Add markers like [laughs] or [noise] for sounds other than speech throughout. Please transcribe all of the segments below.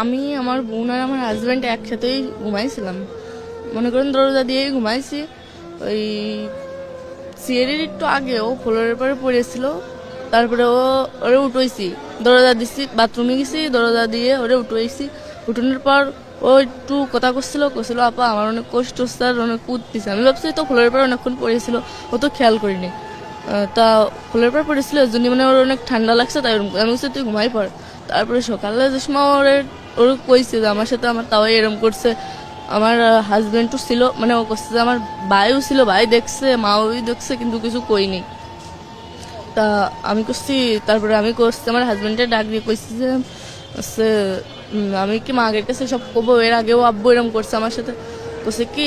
আমি, আমার বোন আর আমার হাজব্যান্ড একসাথেই ঘুমাইছিলাম। মনে করেন দরজা দিয়েই ঘুমাইছি। ওই সিয়ারির একটু আগে, ও ফ্লোরের পরে পড়েছিল। তারপরে ও, ওরে উঠোইছি। দরজা দিছি, বাথরুমে গেছি, দরজা দিয়ে ওরে উঠোইছি। উঠোনোর পর ও একটু কথা করছিল করছিল আপা, আমার অনেক কষ্ট আর অনেক কুদতেছে। আমি ভাবছি তো ফ্লোরের পর অনেকক্ষণ পড়েছিল, ও তো খেয়াল করিনি। তা ফ্লোরের পর পড়েছিল জন্য মানে ওর অনেক ঠান্ডা লাগছে, তাই আমি তুই ঘুমাই পড়। তারপরে সকালে যে সময় ওরে ওর কইছে যে আমার সাথে আমার তাও এরম করছে। আমার হাজবেন্ডও ছিল মানে ও করছে যে আমার ভাইও ছিল, ভাই দেখছে, মাও দেখছে, কিন্তু কিছু কইনি। তা আমি করছি তারপরে আমি করছি আমার হাজবেন্ডের ডাক দিয়ে কইছি যে আমি কি মাগের কাছে সব কবো, এর আগেও আব্বু এরম করছে আমার সাথে। করছে কি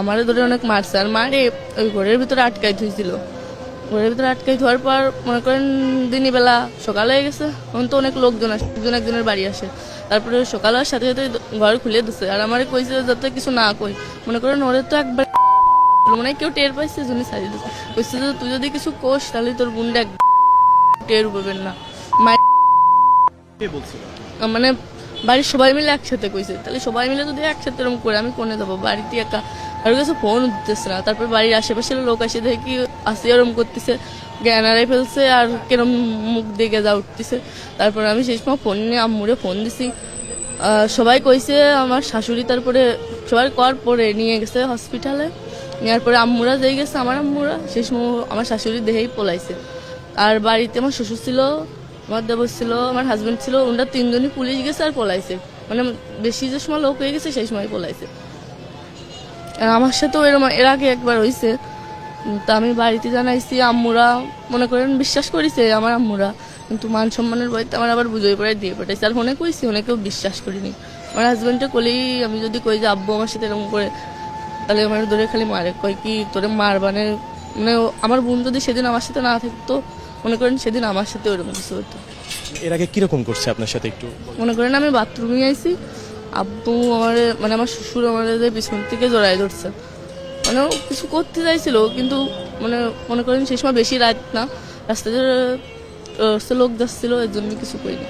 আমার ধরে অনেক মারছে। আর মারে ওই ঘরের ভিতরে আটকাই থুইছিল। ঘরের ভিতরে আটকাই ধোয়ার পর মনে করেন দিনই বেলা সকালে হয়ে গেছে। তখন তো অনেক লোকজন আসে একজন একজনের বাড়ি আসে। তারপরে সকালে হওয়ার সাথে সাথে ঘর খুলে দিছে। আর আমার কইছে যাতে কিছু না কই মনে করেন ওরে তো একবার [laughs] মানে কেউ টের পাইছে জন্য সারিয়ে দিচ্ছে কইছে যে তুই যদি কিছু কোস তাহলে তোর বোনটা [laughs] টের পাবেন না মানে বাড়ির সবাই মিলে একসাথে কইছে। তাহলে সবাই মিলে যদি একসাথে এরকম করে, আমি কোনে যাব? বাড়িতে একা। আর কাছে ফোন উঠতেছে না। তারপর বাড়ির আশেপাশের লোক আসে, দেখে আসি এরম করতেছে। জ্ঞান হারাই ফেলছে আর কেরম মুখ দেখে যা উঠতেছে। তারপর আমি সেই সময় ফোন নিয়ে আম্মুরে ফোন দিছি। সবাই কইছে, আমার শাশুড়ি তারপরে সবাই কর পরে নিয়ে গেছে হসপিটালে নেওয়ার পরে আম্মুরা যেই গেছে, আমার আম্মুরা, সেই সময় আমার শাশুড়ি দেহেই পলাইছে। আর বাড়িতে আমার শ্বশুর ছিল আমার দেবর ছিল, আমার হাজবেন্ড ছিল, ওনারা তিনজনই পুলিশ গেছে আর পলাইছে। মানে বেশি যে সময় লোক হয়ে গেছে, সেই সময় পলাইছে। আমার সাথেও এরম, এর আগে একবার হয়েছে তা আমি বাড়িতে জানাইছি, আম্মুরা মনে করেন বিশ্বাস করেছে, আমার আম্মুরা। কিন্তু মান সম্মানের বইতে আমার আবার বুঝোই পড়ে দিয়ে পাঠাইছে। আর ফোনে কইছি ফোনে কেউ বিশ্বাস করিনি। আমার হাজবেন্ডে কলেই আমি যদি কই যে, আব্বু, আমার সাথে এরকম করে, তাহলে আমার ধরে খালি মারে। কয় কি, তোরে মার মানে আমার বোন যদি সেদিন আমার সাথে না থাকতো মনে করেন সেদিন আমার সাথে ওরকম কিছু হতো। এর আগে কীরকম করছে আপনার সাথে একটু মনে করেন আমি বাথরুমে আইছি আব্বু আমার মানে আমার শ্বশুর আমার পিছন থেকে জড়াই ধরছে। মানে ও কিছু করতে চাইছিল কিন্তু মানে মনে করেন সেই সময় বেশি রাত না রাস্তাতে আহ, লোক যাচ্ছিল এর জন্য কিছু করিনি।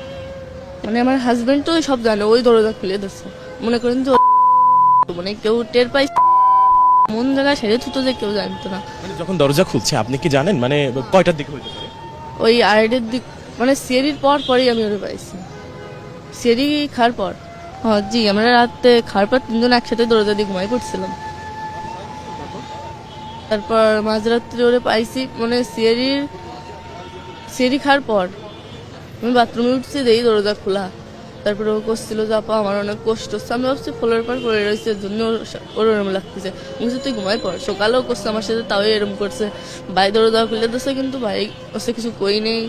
মানে আমার হাজবেন্ড তো সব জানে ওই দরজা খুলে দিচ্ছে। মনে করেন যে মানে কেউ টের পাই মন জায়গায় সেরে থুতো যে কেউ জানতো না। মানে যখন দরজা খুলছে আপনি কি জানেন? মানে কয়টার দিকে হইতে পারে? ওই আইডের দিক মানে সিয়ারির পর পরেই আমি ওরে পাইছি। সিয়ারি খাওয়ার পর। হ্যাঁ জি, আমরা রাতে খাওয়ার পর তিনজন একসাথে দৌড়াদৌড়ি ঘুমাই করছিলাম তারপর মাঝরাত্রি ওরে পাইছি মানে সিয়ারির সিয়ারি খাওয়ার পর। আমি বাথরুমে উঠছি দেই দরজা খোলা। তারপরে ও করছিল যে, আপা, আমার অনেক কষ্ট হচ্ছে। আমি ভাবছি ফ্লোরের পর পড়ে রয়েছে এর জন্য ওর ওরম লাগতেছে। আমি তুই ঘুমাই পড়। সকালেও করছে, আমার সাথে তাও এরম করছে। ভাই দরজা খুলে দিচ্ছে কিন্তু ভাই ওসে কিছু কই নেই।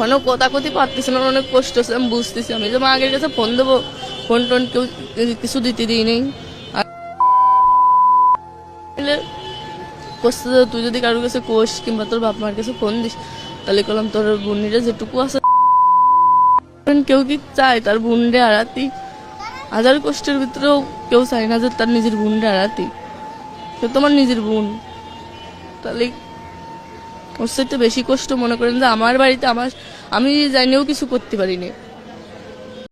মানে কথা কথি পারতেছে না অনেক কষ্ট হচ্ছে, আমি বুঝতেছি। আমি যে, মা, আগের কাছে ফোন দেবো, ফোন টোন কেউ কিছু দিতে দিই নেই। তুই যদি কারোর কাছে কোষ কিংবা তোর বাপ মার কাছে ফোন দিস, তাহলে করলাম তোর বোনিরা যেটুকু আছে কেউ কি চায় তার বোনরে হারাতি হাজার কষ্টের ভিতরেও কেউ চায় না যে তার নিজের বোনরে হারাতি সে তোমার নিজের বোন। তাহলে ওর সাথে বেশি কষ্ট মনে করেন যে আমার বাড়িতে আমার আমি জানিও কিছু করতে পারিনি।